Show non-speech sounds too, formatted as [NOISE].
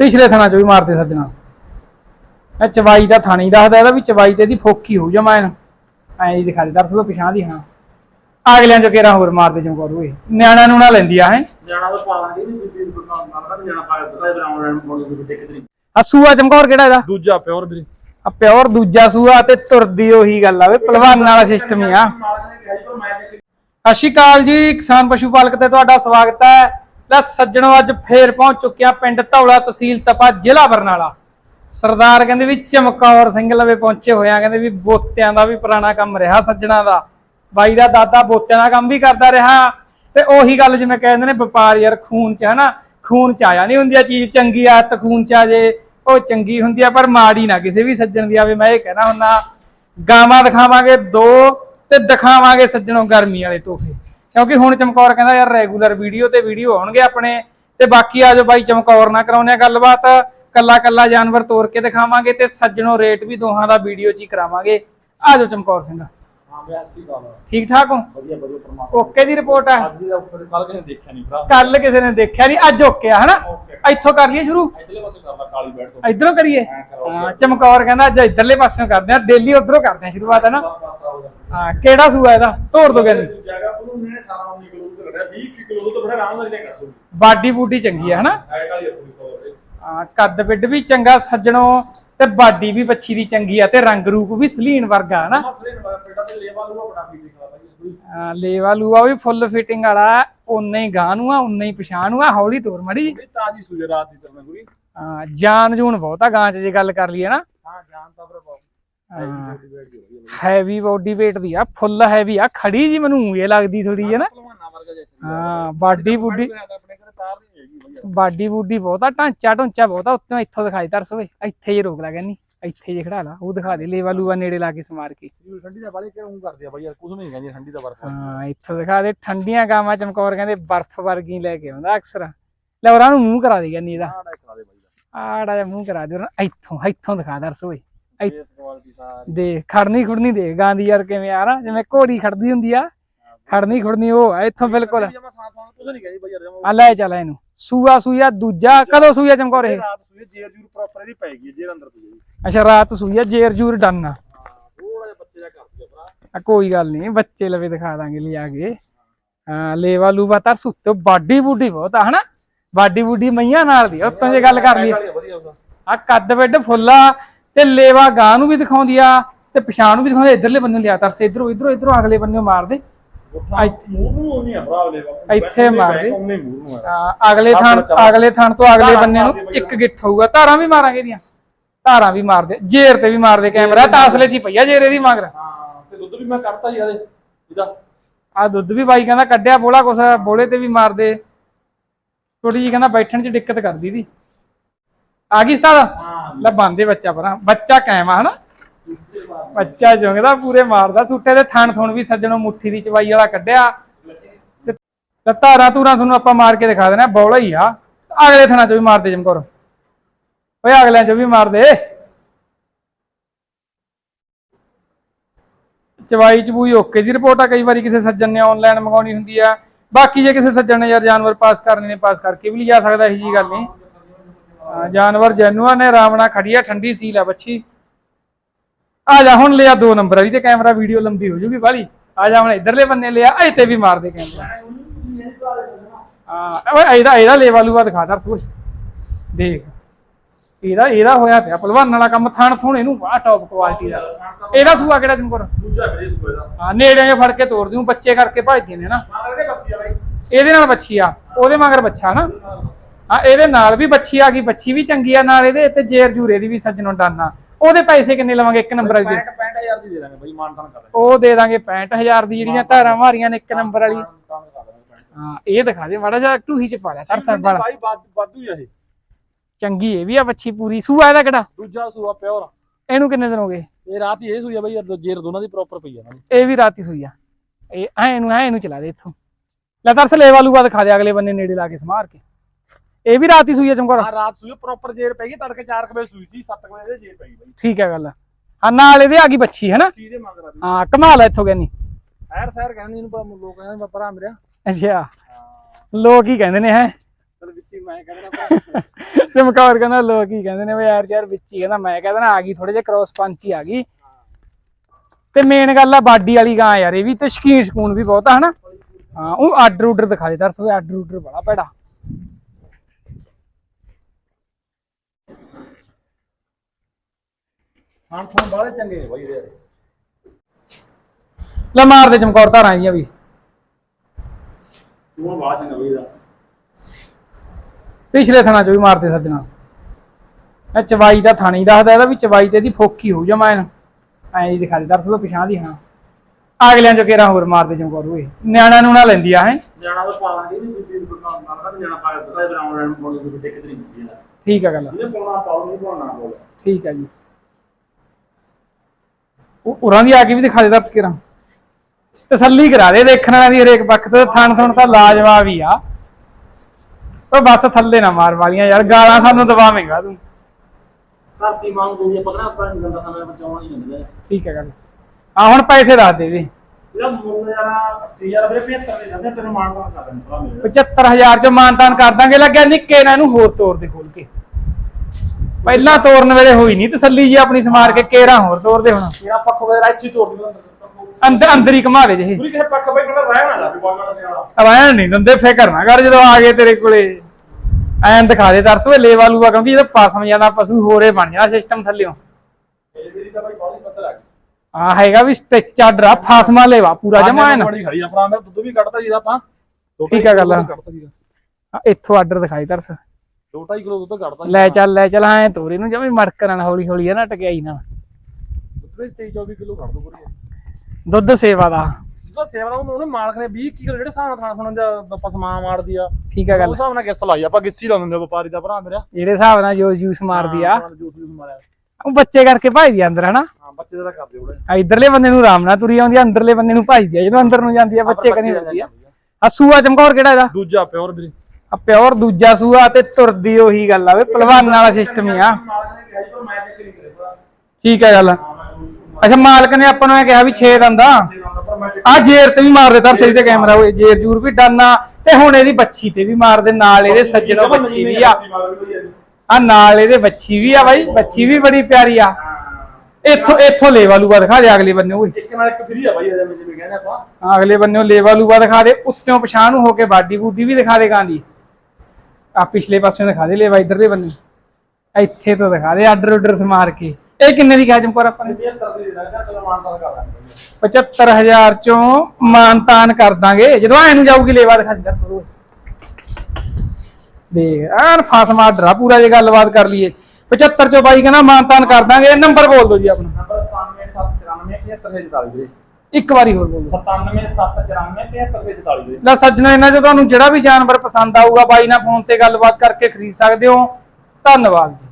ਪਿਛਲੇ ਥਣਾ ਚ ਵੀ ਮਾਰਦੇ ਸੱਜਣਾ। ਇਹ ਚਵਾਈ ਦਾ ਥਾਣੀ ਦੱਸਦਾ ਇਹਦਾ ਵੀ ਚਵਾਈ ਤੇ ਦੀ ਫੋਕੀ ਹੋ ਜਮਾ ਐਨ ਐਂ ਹੀ ਦਿਖਾ ਦੇ ਦਰਸ ਤੋਂ ਪਿਛਾਂ ਦੀ ਹਾਂ। ਅਗਲਿਆਂ ਚ ਕੇਰਾ ਹੋਰ ਮਾਰਦੇ ਚਮਕੌਰ ਹੋਏ ਨਿਆਣਾ ਨੂੰ ਨਾ ਲੈਂਦੀ ਆ ਹੈ। ਜਾਣਾ ਤਾਂ ਪਾਵਾਂਗੇ ਨਹੀਂ ਬੀਬੀ ਜਾਣਾ ਪਾਇਆ ਤਾਂ ਦੀ ਆ ਸੂਆ ਚਮਕੌਰ ਕਿਹੜਾ ਇਹਦਾ? ਦੂਜਾ ਪਿਓਰ ਵੀਰੇ। ਆ ਪਿਓਰ ਦੂਜਾ ਸੂਆ ਤੇ ਤੁਰਦੀ ਉਹੀ ਗੱਲ ਆ ਵੇ ਪਹਿਲਵਾਨ ਵਾਲਾ ਸਿਸਟਮ ਹੀ ਆ। ਸਤਿ ਸ਼੍ਰੀ ਅਕਾਲ ਜੀ ਕਿਸਾਨ ਪਸ਼ੂ ਪਾਲਕ ਤੇ ਤੁਹਾਡਾ ਸਵਾਗਤ ਹੈ। ਲੈ ਸੱਜਣੋ, ਅੱਜ ਫੇਰ ਪਹੁੰਚ ਚੁੱਕਿਆ ਪਿੰਡ ਧੌਲਾ ਤਹਿਸੀਲ ਤਪਾ ਜ਼ਿਲ੍ਹਾ ਬਰਨਾਲਾ। ਸਰਦਾਰ ਕਹਿੰਦੇ ਵੀ ਚਮਕੌਰ ਸਿੰਘ ਲਵੇ ਪਹੁੰਚੇ ਹੋਇਆ ਕਹਿੰਦੇ ਵੀ ਬੋਤਿਆਂ ਦਾ ਵੀ ਪੁਰਾਣਾ ਕੰਮ ਰਿਹਾ ਸੱਜਣਾ ਦਾ। ਬਾਈ ਦਾ ਦਾਦਾ ਬੋਤਿਆਂ ਦਾ ਕੰਮ ਵੀ ਕਰਦਾ ਰਿਹਾ। ਤੇ ਉਹੀ ਗੱਲ ਜਿਵੇਂ ਕਹਿੰਦੇ ਨੇ, ਵਪਾਰ ਯਾਰ ਖੂਨ ਚ ਹਨਾ, ਖੂਨ ਚ ਆਇਆ ਨਹੀਂ ਹੁੰਦੀ ਆ ਚੀਜ਼, ਚੰਗੀ ਆ ਆਦਤ ਖੂਨ ਚ ਆ ਜੇ, ਉਹ ਚੰਗੀ ਹੁੰਦੀ ਆ, ਪਰ ਮਾੜੀ ਨਾ ਕਿਸੇ ਵੀ ਸੱਜਣ ਦੀ ਆਵੇ, ਮੈਂ ਇਹ ਕਹਿਣਾ ਹੁੰਦਾ। ਗਾਵਾਂ ਦਿਖਾਵਾਂਗੇ ਦੋ ਤੇ ਦਿਖਾਵਾਂਗੇ ਸੱਜਣੋ ਗਰਮੀ ਵਾਲੇ ਤੋਹਫੇ। ਕਿਉਂਕਿ ਹੁਣ ਚਮਕੌਰ ਕਹਿੰਦਾ ਯਾਰ ਰੈਗੂਲਰ ਵੀਡੀਓ ਤੇ ਵੀਡੀਓ ਆਉਣਗੇ ਆਪਣੇ ਤੇ ਬਾਕੀ ਆਜੋ ਬਾਈ ਚਮਕੌਰ ਨਾਲ ਕਰਾਉਣੇ ਆ ਗੱਲਬਾਤ। ਕੱਲਾ ਕੱਲਾ ਜਾਨਵਰ ਤੋੜ ਕੇ ਦਿਖਾਵਾਂਗੇ ਤੇ ਸੱਜਣੋਂ ਰੇਟ ਵੀ ਦੋਹਾਂ ਦਾ ਵੀਡੀਓ 'ਚ ਹੀ ਕਰਾਵਾਂਗੇ। ਆਜੋ ਚਮਕੌਰ ਸਿੰਘ। ਠੀਕ ਠਾਕ ਹੋ? ਵਧੀਆ ਵਧੀਆ ਪਰਮਾਤਮਾ ਓਕੇ ਦੀ ਰਿਪੋਰਟ ਹੈ ਕੱਲ ਕਿਸੇ ਨੇ ਦੇਖਿਆ ਨਹੀਂ ਭਰਾ। ਕੱਲ ਕਿਸੇ ਨੇ ਦੇਖਿਆ ਨਹੀਂ ਅੱਜ ਓਕੇ ਆ ਹਨਾ? ਇੱਥੋਂ ਕਰ ਲਈਏ ਸ਼ੁਰੂ? ਇਧਰਲੇ ਪਾਸੇ ਕਰ ਲਾ ਕਾਲੀ ਬੈਠ ਤੋਂ। ਇਧਰੋਂ ਕਰੀਏ? ਹਾਂ, ਕਰੋ। ਹਾਂ ਚਮਕੌਰ ਕਹਿੰਦਾ ਅੱਜ ਇਧਰਲੇ ਪਾਸਿਓਂ ਕਰਦੇ ਆ ਡੇਲੀ ਉਧਰੋਂ ਕਰਦੇ ਆ ਸ਼ੁਰੂਆਤ ਹੈ ਨਾ ਹੋ ਕਿਹੜਾ ਸੂਆ ਇਹਦਾ? ਤੋੜ ਦੋ ਕਹਿੰਦੇ। ਉਹਨੂੰ ਨੇ 18 19 ਕਿਲੋ ਤੇ ਲੜਿਆ 20 ਕਿਲੋ ਤੋਂ ਬੜਾ ਆਰਾਮ ਨਾਲ ਜਿਹੜਾ ਕਰ ਦੋ ਬਾਡੀ ਬੂਡੀ ਚੰਗੀ ਹੈ ਹਨਾ? ਹਾਈਟ ਵਾਲੀ ਆਪਣੀ ਕੋਲ ਹਾਂ ਕੱਦ ਬਿੱਡ ਵੀ ਚੰਗਾ ਸੱਜਣੋ ਤੇ ਬਾਡੀ ਵੀ ਬੱਚੀ ਦੀ ਚੰਗੀ ਆ ਤੇ ਰੰਗ ਰੂਪ ਵੀ ਸਲੀਨ ਵਰਗਾ ਹਨਾ? ਲੇਵਾ ਲੂਆ ਹਾਂ, ਵੀ ਫੁੱਲ ਫਿਟਿੰਗ ਵਾਲਾ ਉਨੇ ਹੀ ਗਾਂ ਨੂੰ ਆ ਉਨੇ ਹੀ ਪਛਾਣ ਨੂੰ ਆ ਹੌਲੀ ਤੋਰ ਮੜੀ ਤਾਜੀ ਸੂਜੇ ਰਾਤ ਦੀ ਤਰ੍ਹਾਂ ਕੋਈ ਹਾਂ, ਜਾਨ ਜੂਨ ਬਹੁਤ ਗਾਂ ਚ ਜੇ ਗੱਲ ਕਰ ਲਈਏ ਨਾ ਹਾਂ ਜਾਨ ਤਾਂ ਬਰਾ ਹਾਂ, ਹੈਵੀ ਬਾਡੀ weight ਦੀ ਆ ਫੁੱਲ ਹੈਵੀ ਆ ਖੜੀ ਜੀ ਮੈਨੂੰ ਇਹ ਲੱਗਦੀ ਥੋੜੀ ਹੈ ਨਾ? ਹਾਂ ਬਾਡੀ ਬੁੱਡੀ ਬਾਡੀ ਬੂਡੀ ਬਹੁਤ ਢਾਂਚਾ ਢੁੰਚਾ ਬਹੁਤ ਉੱਤੋਂ ਇੱਥੋਂ ਦਿਖਾਈ ਤਰਸ ਓਏ ਇੱਥੇ ਜੇ ਰੋਕ ਲਾ ਕਹਿੰਨੀ ਇੱਥੇ ਜੇ ਖੜਾ ਲਾ ਉਹ ਦਿਖਾ ਦੇ ਲੇਵਾ ਲੂਆ ਨੇੜੇ ਲਾ ਕੇ ਸਮਾਰ ਕੇ। ਠੰਡੀ ਦਾ ਬਾਲੇ ਕਿਉਂ ਕਰਦੇ ਆ ਬਾਈ ਯਾਰ ਕੁਝ ਨਹੀਂ ਕਹਿੰਦੇ ਠੰਡੀ ਦਾ ਬਰਫ। ਹਾਂ ਇੱਥੋਂ ਦਿਖਾ ਦੇ ਠੰਡੀਆਂ ਗਾਵਾਂ ਚਮਕੌਰ ਕਹਿੰਦੇ ਬਰਫ਼ ਵਰਗੀ ਲੈ ਕੇ ਆਉਂਦਾ ਅਕਸਰ। ਲੈ ਉਹਨਾਂ ਨੂੰ ਮੂੰਹ ਕਰਾ ਦੇ ਕਹਿੰਨੀ ਇਹਦਾ। ਆੜਾ ਕਰਾ ਦੇ ਬਾਈ ਦਾ ਆੜਾ ਜਿਹਾ ਮੂੰਹ ਕਰਾ ਦੇ ਇੱਥੋਂ ਇੱਥੋਂ ਦਿਖਾ ਦਰਸ ਓਏ। ਇੱਥੇ ਫੇਸ ਕੁਆਲਿਟੀ ਸਾਰੀ। ਦੇਖ ਖੜਨੀ ਖੁੜਨੀ ਦੇਖ ਗਾਂ ਦੀ ਯਾਰ ਕਿਵੇਂ ਆ ਨਾ ਜਿਵੇਂ ਘੋੜੀ ਖੜਦੀ ਹੁੰਦੀ ਆ ਖੜਨੀ ਖੁੜਨੀ ਉਹ ਆ ਇੱਥੋਂ ਬਿਲਕੁਲ। ਆ ਲੈ ਚੱਲ ਇਹਨੂੰ। ਸੂਆ ਸੂਆ ਦੂਜਾ ਕਦੋਂ ਸੂਆ ਚਮਕੌਰ ਇਹ? ਰਾਤ ਸੂਏ ਜੇਰ ਜੂਰ ਪ੍ਰੋਪਰ ਇਹਦੀ ਪੈ ਗਈ ਜੇਰ ਅੰਦਰ ਪਈ ਜੀ। ਅੱਛਾ ਰਾਤ ਸੂਆ ਜੇਰ ਜੂਰ ਡਨ ਆ। ਦਾ ਕੋਈ ਗੱਲ ਨਹੀਂ ਬੱਚੇ ਲਵੇ ਦਿਖਾ ਦਾਂਗੇ ਲਿਆ ਕੇ। ਹਾਂ ਲੇਵਾ ਲੂਵਾ ਤਰ ਸੁੱਤੇ ਬਾਡੀ ਬੂਡੀ ਬਹੁਤ ਆ ਹਨਾ? ਬਾਡੀ ਬੂਡੀ ਮਈਆਂ ਨਾਲ ਦੀ ਉੱਤੋਂ ਜੇ ਗੱਲ ਕਰ ਲਈ ਆ ਕੱਦ ਬੈੱਡ ਫੁੱਲਾ ਤੇ ਲੇਵਾ ਗਾਂ ਨੂੰ ਵੀ ਦਿਖਾਉਂਦੀ ਆ ਤੇ ਪਛਾਣ ਨੂੰ ਵੀ ਦਿਖਾਉਂਦੀ। ਇੱਧਰਲੇ ਬੰਨੇ ਲਿਆ ਤਰਸੇ ਇਧਰੋਂ ਇਧਰੋਂ ਇਧਰੋਂ ਅਗਲੇ ਬੰਨੇ ਮਾਰ ਦੇ ਗੁੱਠਾ ਮੂੰਹ ਨੂੰ ਉਹਨੀ ਆ ਭਰਾ ਦਾ ਇੱਥੇ ਮਾਰ ਦੇ। ਉਹਨੇ ਮੂੰਹ ਨੂੰ ਆ। ਆ, ਅਗਲੇ ਥਾਣ ਅਗਲੇ ਥਾਣ ਤੋਂ ਅਗਲੇ ਬੰਨੇ ਨੂੰ ਇੱਕ ਗਿੱਠ ਹੋਊਗਾ ਧਾਰਾਂ ਵੀ ਮਾਰਾਂਗੇ ਇਹਦੀਆਂ। ਧਾਰਾਂ ਵੀ ਮਾਰਦੇ ਜੇਰ ਤੇ ਵੀ ਮਾਰਦੇ ਕੈਮਰਾ ਤਾਸਲੇ ਚ ਹੀ ਪਈਆ ਜੇਰ ਇਹਦੀ ਮਗਰ। ਹਾਂ ਤੇ ਦੁੱਧ ਵੀ ਮੈਂ ਕੱਢਤਾ ਜੀ ਇਹਦੇ ਇਹਦਾ। ਆ ਦੁੱਧ ਵੀ ਬਾਈ ਕਹਿੰਦਾ ਕੱਢਿਆ ਬੋਲਾ ਕੁਛ ਬੋਲੇ ਤੇ ਵੀ ਮਾਰਦੇ। ਥੋੜੀ ਜੀ ਕਹਿੰਦਾ ਬੈਠਣ 'ਚ ਦਿੱਕਤ ਕਰਦੀ ਦੀ ਆ ਗਈ ਸਤਾਦਾ ਹਾਂ ਲੈ ਬੰਦੇ ਬੱਚਾ ਪਰਾਂ ਬੱਚਾ ਕਾਇਮ ਆ ਹਨਾ? ਬੱਚਾ ਜੰਗਦਾ ਪੂਰੇ ਮਾਰਦਾ। ਸੂਟੇ ਦੇ ਥਣ ਥੁਣ ਵੀ ਸੱਜਣੋਂ ਮੁੱਠੀ ਦੀ ਚਵਾਈ ਵਾਲਾ ਕੱਢਿਆ। ਤੇ ਤੇ ਧਾਰਾਂ ਧੂਰਾਂ ਤੁਹਾਨੂੰ ਆਪਾਂ ਮਾਰ ਕੇ ਦਿਖਾ ਦੇਣਾ ਬੌਲਾ ਹੀ ਆ। ਅਗਲੇ ਥਣਾ 'ਚ ਵੀ ਮਾਰਦੇ ਜਮਕੌਰ। ਓਏ ਅਗਲਿਆਂ 'ਚ ਵੀ ਮਾਰਦੇ ਚਵਾਈ ਚਬੂਈ ਓਕੇ ਦੀ ਰਿਪੋਰਟ ਆ। ਕਈ ਵਾਰੀ ਕਿਸੇ ਸੱਜਣ ਨੇ ਆਨਲਾਈਨ ਮੰਗਾਉਣੀ ਹੁੰਦੀ ਆ। ਬਾਕੀ ਜੇ ਕਿਸੇ ਸੱਜਣ ਨੇ ਯਾਰ ਜਾਨਵਰ ਪਾਸ ਕਰਨੇ ਨੇ ਪਾਸ ਕਰਕੇ ਵੀ ਲਿਜਾ ਸਕਦਾ ਇਹੀ ਜੀ ਗੱਲ ਨਹੀਂ। ਹਾਂ, ਜਾਨਵਰ ਜੈਨੂਆ ਨੇ ਰਾਵਣਾ ਖੜੀ ਆ ਠੰਡੀ ਸੀਲ ਆ ਬੱਚੀ। ਆ ਜਾ ਹੁਣ ਲਿਆ ਦੋ ਨੰਬਰ ਵਾਲੀ ਤੇ ਕੈਮਰਾ ਵੀਡੀਓ ਲੰਬੀ ਹੋ ਜੂਗੀ ਬਾਲੀ ਆ ਜਾ ਹੁਣ ਇਧਰਲੇ ਬੰਨੇ ਲਿਆ ਇਹ ਤੇ ਵੀ ਮਾਰ ਦੇ ਕੈਮਰਾ। ਹਾਂ ਓਏ ਇਹਦਾ ਇਹਦਾ ਲੇਵਾ ਲੂਆ ਦਿਖਾ ਦਰ ਕੁਛ ਦੇਖ। ਇਹਦਾ ਇਹਦਾ ਹੋਇਆ ਪਿਆ ਪਹਿਲਵਾਨ ਵਾਲਾ ਕੰਮ ਥਣ ਥੁਣ ਇਹਨੂੰ ਬੜਾ ਟੌਪ ਕੁਆਲਿਟੀ ਦਾ। ਇਹਦਾ ਸੂਆ ਕਿਹੜਾ ਚਮਕੌਰ ਦੂਜਾ ਵੀਰੇ ਸੂਏ ਦਾ ਹਾਂ ਨੇੜੇ ਜੇ ਫੜ ਕੇ ਤੋੜ ਦਿਉ ਬੱਚੇ ਕਰਕੇ ਭਜਦੇ ਨੇ ਨਾ। ਆ ਇਹਦੇ ਨਾਲ ਬੱਚੀ ਆ ਉਹਦੇ ਮਗਰ ਬੱਚਾ ਨਾ। ਹਾਂ ਇਹਦੇ ਨਾਲ ਵੀ ਬੱਚੀ ਆ ਗਈ ਬੱਚੀ ਵੀ ਚੰਗੀ ਆ ਨਾਲ ਇਹਦੇ ਤੇ ਜੇਰ ਜੂਰੇ ਦੀ ਵੀ ਸੱਜਣੋਂ ਡਾਨਾ। ਉਹਦੇ ਪੈਸੇ ਕਿੰਨੇ ਲਵਾਂਗੇ? ਇੱਕ ਨੰਬਰ ਵਾਲੀ ਦੇ। 65 65000 ਦੀ ਦੇ ਦਾਂਗੇ ਬਾਈ ਮਾਨ ਤਾਨ ਕਰ ਦਾਂਗੇ ਉਹ ਦੇ ਦਾਂਗੇ 65000 ਦੀ ਜਿਹੜੀਆਂ ਧਾਰਾਂ ਮਾਰੀਆਂ ਨੇ ਇੱਕ ਨੰਬਰ ਵਾਲੀ। ਹਾਂ ਇਹ ਦਿਖਾ ਦੇ ਮਾੜਾ ਜਿਹਾ ਟੂਹੀ ਚ ਪਾ ਲਿਆ ਸਰ ਸਰ ਵਾਲਾ। ਬਾਈ ਵਾਧ- ਹੀ ਆ ਇਹ। ਚੰਗੀ ਇਹ ਵੀ ਆ ਬੱਚੀ ਪੂਰੀ। ਸੂਆ ਇਹਦਾ ਕਿਹੜਾ? ਦੂਜਾ ਸੂਆ ਪਿਓਰ। ਇਹਨੂੰ ਕਿੰਨੇ ਦਿਨ ਹੋ ਗਏ? ਇਹ ਰਾਤ ਹੀ ਇਹ ਸੂਈ ਆ ਬਾਈ ਜੇਰ ਦੋਨਾਂ ਦੀ ਪ੍ਰੋਪਰ ਪਈ ਆ ਨਾ ਇਹ ਵੀ ਰਾਤੀ ਸੂਈ ਆ। ਇਹ ਐ ਇਹਨੂੰ ਐ ਇਹਨੂੰ ਚਲਾ ਦੇ ਇੱਥੋਂ। ਲੈ ਤਰਸ ਲੇਵਾ ਲੂਗਾ ਦਿਖਾ ਦੇ ਅਗਲੇ ਬੰਨੇ ਨੇੜੇ ਲਾ ਕੇ ਸਮਾਰ ਕੇ। ਇਹ ਵੀ ਰਾਤੀ ਸੂਈ ਆ ਚਮਕੌਰ? ਹਾਂ ਰਾਤ ਸੂਈ ਪ੍ਰੋਪਰ ਜੇਰ ਪੈ ਗਈ ਤੜਕੇ 4 ਵਜੇ ਸੂਈ ਸੀ 7 ਵਜੇ ਜੇਰ ਪੈ ਗਈ ਬਾਈ। ਠੀਕ ਹੈ ਗੱਲ। ਹਾਂ ਨਾਲ ਇਹਦੇ ਆ ਗਈ ਬੱਚੀ ਹੈ ਨਾ? ਚੀਜ਼ ਦੇ ਮੰਗ ਰਹੀ ਹਾਂ ਕਮਾਲ ਆ ਇੱਥੋਂ ਕਹਿੰਦੀ। ਐਰ ਸੈਰ ਕਹਿੰਦੇ ਇਹਨੂੰ ਲੋਕ ਕਹਿੰਦੇ ਭਰਾ ਮੇਰਾ। ਅੱਛਾ। ਹਾਂ। ਲੋਕ ਹੀ ਕਹਿੰਦੇ ਨੇ ਹੈ? ਚਲ ਵਿੱਚ ਹੀ ਮੈਂ ਕਹਿੰਦਾ [LAUGHS] ਚਮਕੌਰ ਕਹਿੰਦਾ ਲੋਕ ਕੀ ਕਹਿੰਦੇ ਨੇ ਵੀ ਯਾਰ ਯਾਰ ਵਿੱਚ ਹੀ ਕਹਿੰਦਾ ਮੈਂ ਕਹਿੰਦਾ ਨਾ ਆ ਗਈ ਥੋੜੇ ਜਿਹਾ ਕ੍ਰੋਸ ਪੰਚ ਹੀ ਆ ਗਈ। ਤੇ ਮੇਨ ਗੱਲ ਆ ਬਾਡੀ ਵਾਲੀ ਗਾਂ ਯਾਰ ਇਹ ਵੀ ਤੇ ਸ਼ਕੀਨ ਸ਼ਕੂਨ ਵੀ ਬਹੁਤ ਆ ਹਨਾ? ਹਾਂ ਉਹ ਆਰਡਰ ਉਡਰ ਦਿਖਾ ਦੇ ਦਰਸ ਆਰਡਰ ਉਡਰ ਬੜਾ ਭੈੜਾ। ਹਾਂ ਤੁਹਾਨੂੰ ਬਾਹਲੇ ਚੰਗੇ ਨੇ ਬਾਈ ਇਹਦੇ ਲੈ ਮਾਰ ਦੇ ਚਮਕੌਰ ਧਾਰਾਂ ਜੀਆਂ ਵੀ। ਤੂੰ ਬਾਹਲਾ ਚੰਗਾ ਬਾਈ ਇਹਦਾ ਪਿਛਲੇ ਥਾਣਾ ਚ ਵੀ ਮਾਰਦੇ ਸੱਜਣਾ। ਇਹ ਚਵਾਈ ਦਾ ਥਾਣੀ ਦੱਸਦਾ ਇਹਦਾ ਵੀ ਚਵਾਈ ਤੇ ਇਹਦੀ ਫੋਕੀ ਹੋ ਜਾਵਾਂ ਐਂ ਜੀ ਦਿਖਾ ਦੇ ਦਰਸ ਉਹ ਪਿਛਾਂ ਦੀ ਹਾਂ। ਅਗਲਿਆਂ ਚੋਂ ਕੇਰਾ ਹੋਰ ਮਾਰਦੇ ਚਮਕੌਰ ਓਏ। ਨਿਆਣਾ ਨੂੰ ਨਾ ਲੈਂਦੀ ਆ ਹੈ। ਜਾਣਾ ਤਾਂ ਪਾ ਲਾਂਗੇ ਵੀ ਬੀਬੀ ਦੁਕਾਨ ਨਾਲ ਜਾਣਾ ਪਾ ਦਿੱਤਾ ਬਰਾਉਨ ਰੈਂਡ ਮੋੜੀ ਦੇ ਵਿੱਚ ਕਿਤਰੀ ਹੁੰਦੀ ਹੈ ਠੀਕ ਆ ਗੱਲ ਇਹਨੇ ਪਾਉਣਾ ਪਾਉ ਨਹੀਂ ਪਾਉਣਾ ਠੀਕ ਹੈ ਜੀ। ਉਰਾਂ ਦੀ ਆ ਕੇ ਵੀ ਦਿਖਾ ਦੇ ਦਰਸ ਕੇਰਾ ਤਸੱਲੀ ਕਰਾ ਦੇ ਦੇਖਣ ਵਾਲਿਆਂ ਦੀ ਹਰੇਕ ਪੱਖ ਤੇ। ਥਣ ਥਣ ਤਾਂ ਲਾਜਵਾਬ ਹੀ ਆ। ਉਹ ਬਸ ਥੱਲੇ ਨਾ ਮਾਰ ਵਾਲੀਆਂ ਯਾਰ ਗਾਲਾਂ ਸਾਨੂੰ ਦਵਾਵੇਂਗਾ ਤੂੰ। ਧਰਤੀ ਮੰਗ ਕੋਈ ਆਪਾਂ ਨਾ ਆਪਾਂ ਨੂੰ ਗੰਦਾ ਸਮੇਂ ਬਚਾਉਣਾ ਹੀ ਹੁੰਦਾ ਠੀਕ ਹੈ ਗੱਲ। ਆ ਹੁਣ ਪੈਸੇ ਦੱਸ ਦੇ ਵੀ। ਜਿਹੜਾ ਮੁੱਲ ਯਾਰਾ 80000 ਰੁਪਏ 75 ਦੇ ਜਾਂਦੇ ਤੈਨੂੰ ਮਾਣ ਤਾਣ ਕਰ ਦਿੰਦਾ ਭਰਾ ਮੇਰੇ। 75000 ਚ ਮਾਨਤਾਨ ਕਰ ਦਾਂਗੇ। ਲੱਗਿਆ ਨਿੱਕੇ ਨਾ ਇਹਨੂੰ ਹੋਰ ਤੋਰ ਦੇ ਖੋਲ ਕੇ। ਪਹਿਲਾਂ ਤੋਰਨ ਵੇਲੇ ਹੋਈ ਨਹੀਂ ਤਸੱਲੀ ਜੀ ਆਪਣੀ ਸਮਾਰ ਕੇ ਕੇਰਾ ਹੋਰ ਤੋਰ ਦੇ ਹੁਣ। ਮੇਰਾ ਪੱਖ ਵਗੈਰਾ ਇੱਥੇ ਹੀ ਤੋੜ ਦਿੰਦਾ ਅੰਦਰ ਅੰਦਰ ਹੀ ਘਮਾ ਦੇ ਜਿਹੇ। ਪੂਰੀ ਕਿਸੇ ਪੱਖ ਬਈ ਕਿਹੜਾ ਰਹਿਣਾ ਨਾ ਬਾਗਾਂ ਦੇ ਵਾਲਾ ਰਹਿਣ ਨਹੀਂ ਦਿੰਦੇ ਫਿਕਰ ਨਾ ਕਰ ਜਦੋਂ ਆ ਗਏ ਤੇਰੇ ਕੋਲੇ। ਐਂ ਦਿਖਾ ਦੇ ਦਰਸ ਵੇ ਲੇਵਾ ਲੂਆ ਕਿਉਂਕਿ ਜਦੋਂ ਪਸਮ ਜਾਂਦਾ ਪਸ਼ੂ ਹੋਰੇ ਬਣ ਜਾਣਾ ਸਿਸਟਮ ਥੱਲਿਓ। ਮੇਰੀ ਤਾਂ ਬਾਈ ਬਾਲੀ ਪੱਤਰ ਆ ਗਈ। ਆ ਹੈਗਾ ਵੀ ਸਟਿਚ ਆ ਫਾਸਮਾ ਲੇਵਾ ਪੂਰਾ ਜਮਾ ਐਨ। ਬੜੀ ਖੜੀ ਆ ਭਰਾ ਮੈਂ ਦੁੱਧ ਵੀ ਕੱਢਦਾ ਜਿਹਦਾ ਆਪਾਂ। ਠੀਕ ਆ ਗੱਲ। ਇੱਥੋਂ ਆਰਡਰ ਦਿਖਾਈ ਦਰਸ 2.5 ਕਿਲੋ ਦੁੱਧ ਕੱਢਦਾ ਲੈ ਚੱਲ ਲੈ ਚੱਲ ਐ ਤੋਰੇ ਨੂੰ ਜਮੇ ਮੜਕ ਨਾਲ ਹੌਲੀ ਹੌਲੀ ਆ ਨਾ ਟਕਿਆਈ ਨਾਲ ਦੁੱਧ ਵਿੱਚ 23 24 ਕਿਲੋ ਕੱਢ ਦੋ ਪੂਰੀ ਦੁੱਧ ਸੇਵਾ ਦਾ। ਦੁੱਧ ਸੇਵਾ ਦਾ ਉਹਨੂੰ ਉਹਨੇ ਮਾਲਕ ਨੇ 20 ਕਿਲੋ ਜਿਹੜੇ ਨਾਲ ਥਾਣਾ ਥਾਣਾ ਦਾ ਆਪਾਂ ਸਮਾਨ ਮਾਰਦੀ ਆ। ਠੀਕ ਆ ਉਸ ਗੱਲ ਹਿਸਾਬ ਨਾਲ ਗਿੱਸ ਲਾਈ ਆਪਾਂ ਗਿੱਸੀ ਲਾ ਦਿੰਦੇ ਆ ਵਪਾਰੀ ਦਾ ਭਰਾ ਮੇਰਾ। ਜਿਹੜੇ ਹਿਸਾਬ ਨਾਲ ਜੋ ਜੂਸ ਮਾਰਦੀ ਆ। ਹਾਂ, ਜੂਸ ਜੂਸ ਮਾਰਿਆ। ਉਹ ਬੱਚੇ ਕਰਕੇ ਭਜਦੀ ਆ ਅੰਦਰ ਹਨਾ? ਹਾਂ ਬੱਚੇ ਦਾ ਕਰਦੇ ਉਹਦੇ ਆ ਇਧਰਲੇ ਬੰਦੇ ਨੂੰ ਆਰਾਮ ਨਾਲ ਤੁਰੀ ਆਉਂਦੀ ਆ ਅੰਦਰਲੇ ਬੰਦੇ ਨੂੰ ਭਜਦੀ ਆ। ਜਦੋਂ ਅੰਦਰ ਨੂੰ ਜਾਂਦੀ ਆ ਬੱਚੇ ਕਨੀ ਹੁੰਦੀ ਆ। ਆ। ਸੂਆ ਚਮਕੌਰ ਕਿਹੜਾ ਇਹਦਾ? ਦੂਜਾ ਪਿਓਰ ਵੀਰੇ। ਆ ਪਿਓਰ ਦੂਜਾ ਸੂਆ ਤੇ ਤੁਰਦੀ ਉਹੀ ਗੱਲ ਆ ਵੇ ਪਹਿਲਵਾਨ ਵਾਲਾ ਸਿਸਟਮ ਹੀ ਆ। ਠੀਕ ਹੈ ਗੱਲ। ਅੱਛਾ ਮਾਲਕ ਨੇ ਆਪਾਂ ਨੂੰ ਇਹ ਕਿਹਾ ਵੀ 6 ਦੰਦਾ ਆ। ਜੇਰ ਤੇ ਵੀ ਮਾਰ ਦੇ ਤਾਂ ਸਹੀ ਤੇ ਕੈਮਰਾ ਹੋਏ ਜੇਰ ਜੂਰ ਵੀ ਡਾਨਾ ਤੇ ਹੁਣ ਇਹਦੀ ਬੱਚੀ ਤੇ ਵੀ ਮਾਰ ਦੇ ਨਾਲ ਇਹਦੇ ਸੱਜਣੋਂ ਬੱਚੀ ਵੀ ਆ। ਆ ਨਾਲ ਇਹਦੇ ਬੱਚੀ ਵੀ ਆ ਬਾਈ ਬੱਚੀ ਵੀ ਬੜੀ ਪਿਆਰੀ ਆ। ਇੱਥੋਂ ਇੱਥੋਂ ਲੇਵਾ ਲੂਆ ਦਿਖਾ ਦੇ ਅਗਲੇ ਬੰਨੇ ਓਏ ਇੱਕ ਨਾਲ ਇੱਕ ਫਰੀ ਆ ਬਾਈ ਜਿਵੇਂ ਕਹਿੰਦੇ ਆਪਾਂ। ਅਗਲੇ ਬੰਨੇ ਲੇਵਾ ਲੂਆ ਦਿਖਾ ਦੇ ਉੱਤੋਂ ਪਛਾਣ ਨੂੰ ਹੋ ਕੇ ਬਾਡੀ ਬੂਡੀ ਵੀ ਦਿਖਾ ਦੇ ਗਾਂ ਦੀ। ਆ ਪਿਛਲੇ ਪਾਸੇ ਦਿਖਾ ਦੇ ਲੇਵਾ ਇਧਰਲੇ ਬੰਨੇ। ਇੱਥੇ ਤੋਂ ਦਿਖਾ ਦੇ, ਆਰਡਰ ਆਰਡਰ ਸਮਾਰ ਕੇ। ਇਹ ਕਿੰਨੇ ਦੀ ਕਹਿ ਚਮਕੌਰ ਆਪਾਂ ਨੇ? 75000 ਚੋਂ ਮਾਨਤਾਨ ਕਰ ਦਾਂਗੇ। ਜਦੋਂ ਐ ਨੂੰ ਜਾਊਗੀ ਲੇਵਾ ਦਿਖਾ ਦੇ ਦੱਸੋ ਦੇਖ ਆਨ ਫਾਸਮਾ ਆਰਡਰ ਆ ਪੂਰਾ ਜੇ ਗੱਲਬਾਤ ਕਰ ਲਈਏ। 75 ਚੋਂ ਬਾਈ ਕਹਿੰਦਾ ਮਾਨਤਾਨ ਕਰ ਦਾਂਗੇ ਨੰਬਰ ਬੋਲ ਦਿਓ ਜੀ ਆਪਣਾ। ਨੰਬਰ 9779475744 ਵੀਰੇ। ਇੱਕ ਵਾਰੀ ਹੋਰ ਬੋਲ। ਦਿਓ 9779475744 ਵੀਰੇ ਲੈ ਸੱਜਣਾ ਇਹਨਾਂ ਚੋਂ ਤੁਹਾਨੂੰ ਜਿਹੜਾ ਵੀ ਜਾਨਵਰ ਪਸੰਦ ਆਊਗਾ ਬਾਈ ਨਾਲ ਫੋਨ ਤੇ ਗੱਲਬਾਤ ਕਰਕੇ ਖਰੀਦ ਸਕਦੇ ਹੋ। ਧੰਨਵਾਦ ਜੀ।